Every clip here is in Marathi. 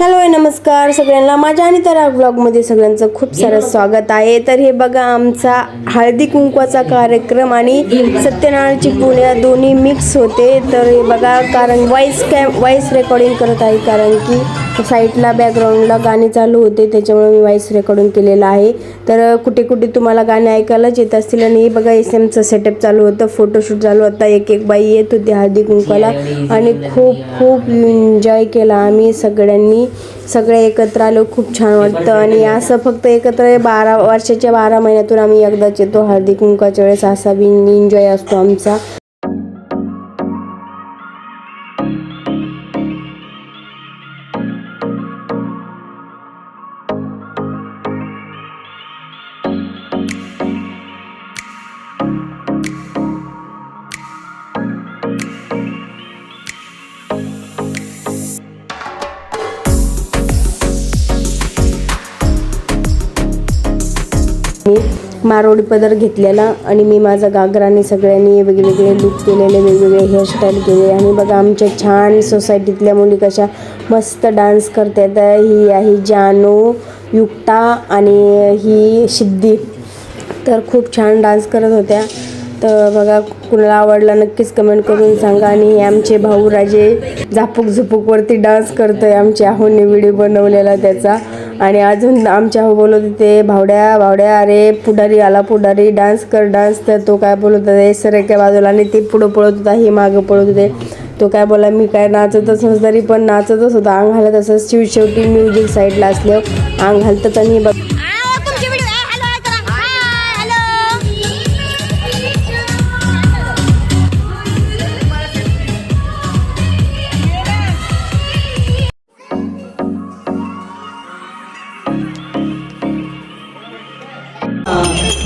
हॅलो नमस्कार सगळ्यांना. माझ्या आणि तर ब्लॉगमध्ये सगळ्यांचं खूप सारं स्वागत आहे. तर हे बघा आमचा हळदी कुंकवाचा कार्यक्रम आणि सत्यनारायणची पुण्या दोन्ही मिक्स होते. तर हे बघा कारण वॉइस कॅम वॉइस रेकॉर्डिंग करत आहे कारण की साईडला बॅकग्राऊंडला गाणी चालू होते त्याच्यामुळे मी वॉइस रेकॉर्डिंग केलेलं आहे. तर कुठे कुठे तुम्हाला गाणे ऐकायलाच येत असतील आणि हे बघा एस एमचं सेटअप चालू होतं फोटोशूट चालू. होता एक एक बाई येत होती हळदी कुंकवाला आणि खूप खूप एन्जॉय केला आम्ही सगळ्यांनी. सगळे एकत्र आलो खूप छान वाटतं. आणि असं फक्त एकत्र बारा वर्षाच्या बारा महिन्यातून आम्ही एकदाच येतो. हळदी कुंकाच्या वेळेस असा बी एन्जॉय असतो आमचा. मी मारोडी पदर घेतलेला आणि मी माझा घागराने सगळ्यांनी वेगवेगळे लुक केलेले वेगवेगळे हेअरस्टाईल केले. आणि बघा आमच्या छान सोसायटीतल्या मुली कशा मस्त डान्स करतात. ही आहे जानू युक्ता आणि ही सिद्धी. तर खूप छान डान्स करत होत्या. तर बघा कुणाला आवडला नक्कीच कमेंट करून सांगा. आणि हे आमचे भाऊ राजे झापूक झुपूकवरती डान्स करतोय. आमच्या आहोने व्हिडिओ बनवलेला त्याचा. आणि अजून आमच्या हो बोलत होते भावड्या भावड्या अरे पुढारी आला पुढारी डान्स कर डान्स तर तो काय बोलत होता हे सर एका बाजूला. आणि ते पुढं पळत होता हे मागं पळत होते. तो काय बोला मी काय नाचतच नस तरी पण नाचतच होता. अंग घालत असं शिव शेवटी म्युझिक साईडला असल्यावर अंग तर आणि बघ.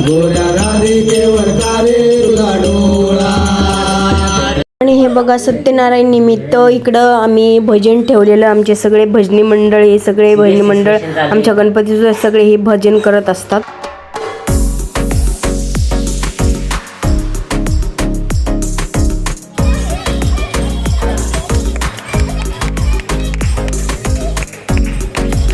गोऱ्या राधिकेवर कारे तुझा डोळा. आणि हे बघा सत्यनारायण निमित्त इकडं आम्ही भजन ठेवलेलं आमचे सगळे भजनी मंडळ हे सगळे भजनी मंडळ आमच्या गणपतीचं सगळे हे भजन करत असतात.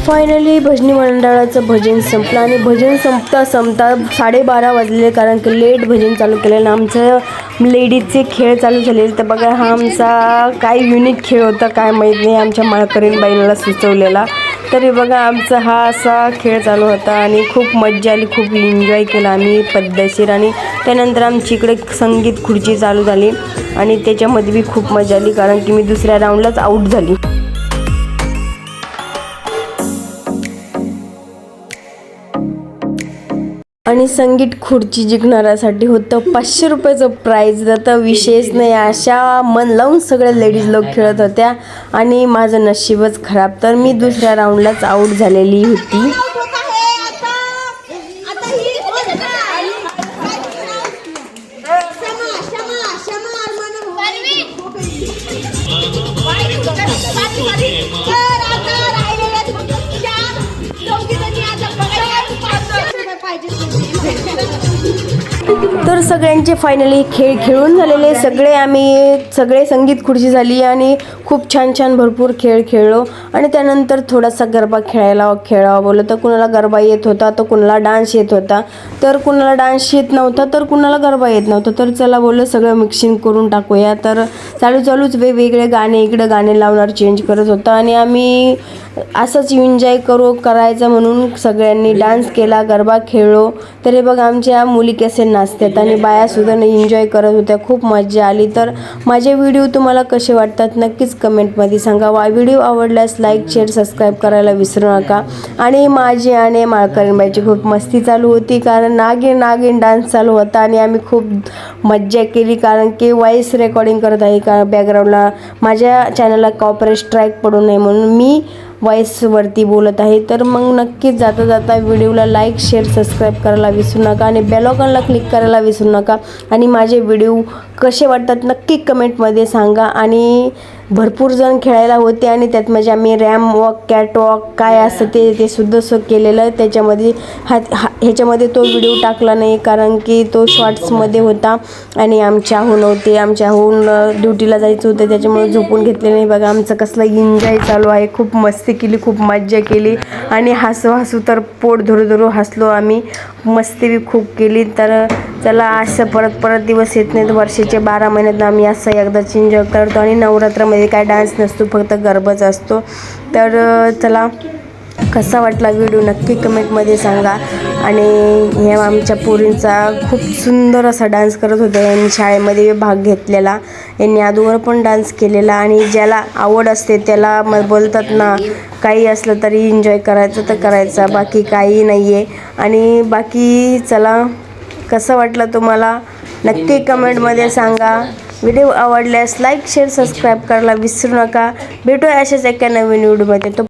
फायनली भजनी मंडळाचं भजन संपलं आणि भजन संपता संपता साडेबारा वाजले कारण की लेट भजन चालू केलेलं. आमचं लेडीजचे खेळ चालू झालेले तर बघा हा आमचा काय युनिक खेळ होता काय माहीत नाही. आमच्या माळकरीण बाईला सुचवलेला. तरी बघा आमचा हा असा खेळ चालू होता आणि खूप मज्जा आली खूप एन्जॉय केला आम्ही पद्धतशीर. आणि त्यानंतर आमची इकडे संगीत खुर्ची चालू झाली आणि त्याच्यामध्ये बी खूप मजा आली कारण की मी दुसऱ्या राऊंडलाच आऊट झाली. आणि संगीत खुर्ची जिंकणाऱ्यासाठी होतं पाचशे रुपयाचं प्राईज तर विशेष नाही अशा मन लावून सगळ्या लेडीज लोक खेळत होत्या. आणि माझं नशीबच खराब. तर मी दुसऱ्या राऊंडलाच आऊट झालेली होती. तर सगळ्यांचे फायनली खेळ खेळून झालेले. सगळे आम्ही सगळे संगीत खुर्ची झाली आणि खूप छान छान भरपूर खेळ खेळलो. आणि त्यानंतर थोडासा गरबा खेळायला खेळावा बोललं. तर कुणाला गरबा येत होता तर कुणाला डान्स येत होता. तर कुणाला डान्स येत नव्हता तर कुणाला गरबा येत नव्हता. तर चला बोललं सगळं मिक्सिंग करून टाकूया. तर चालू चालूच वेगवेगळे गाणे इकडं गाणे लावणार चेंज करत होता. आणि आम्ही असंच एन्जॉय करू करायचं म्हणून सगळ्यांनी डान्स केला गरबा खेळलो. तरी बघ आमच्या मुली कसे नाचतात. आणि बायासुद्धा एन्जॉय करत होत्या. खूप मजा आली. तर माझे व्हिडिओ तुम्हाला कसे वाटतात नक्कीच कमेंटमध्ये सांगा. वा व्हिडिओ आवडल्यास लाईक शेअर सबस्क्राईब करायला विसरू नका. आणि माझी आणि माळकरीणबाईची खूप मस्ती चालू होती कारण नागिन नागिन डान्स चालू होता आणि आम्ही खूप मज्जा केली कारण की वॉइस रेकॉर्डिंग करत आहे. का बॅकग्राऊंडला माझ्या चॅनलला कॉपरेट स्ट्राईक पडू नये म्हणून मी वॉईसवरती बोलत आहे. तर मग नक्कीच जाता जाता व्हिडिओला लाईक शेअर सबस्क्राईब करायला विसरू नका आणि बेलॉकनला क्लिक करायला विसरू नका. आणि माझे व्हिडिओ कसे वाटतात नक्की कमेंटमध्ये सांगा. आणि भरपूर जण खेळायला होते आणि त्यात म्हणजे आम्ही रॅम वॉक कॅट वॉक काय असतं ते ते सुद्धा स केलेलं. त्याच्यामध्ये हा हा ह्याच्यामध्ये तो व्हिडिओ टाकला नाही कारण की तो शॉर्ट्समध्ये होता आणि आमच्याहून होते आमच्याहून ड्युटीला जायचं होतं. त्याच्यामुळे झोपून घेतले नाही. बघा आमचं कसलं एन्जॉय चालू आहे. खूप मस्ती केली खूप मज्जा केली. आणि हसू हसू तर पोट धरू धरू हसलो आम्ही. मस्ती बी खूप केली. तर चला असं परत परत दिवस येत नाहीत. वर्षाचे बारा महिन्यात आम्ही असं एकदाच एन्जॉय करतो. आणि नवरात्रामध्ये काय डान्स नसतो फक्त गरबाच असतो. तर चला कसा वाटला व्हिडिओ नक्की कमेंटमध्ये सांगा. आणि हे आमच्या पोरींचा खूप सुंदर असा डान्स करत होता. यांनी शाळेमध्ये भाग घेतलेला. यांनी अगोदर पण डान्स केलेला आणि ज्याला आवड असते त्याला मग बोलतात ना काही असलं तरी एन्जॉय करायचं तर करायचं बाकी काही नाही आहे आणि बाकी चला कसं वाटलं तुम्हाला? नक्की कमेंटमध्ये सांगा. व्हिडिओ आवडल्यास लाईक शेअर सबस्क्राईब करायला विसरू नका. भेटूया अशाच एका नवीन व्हिडिओमध्ये. तो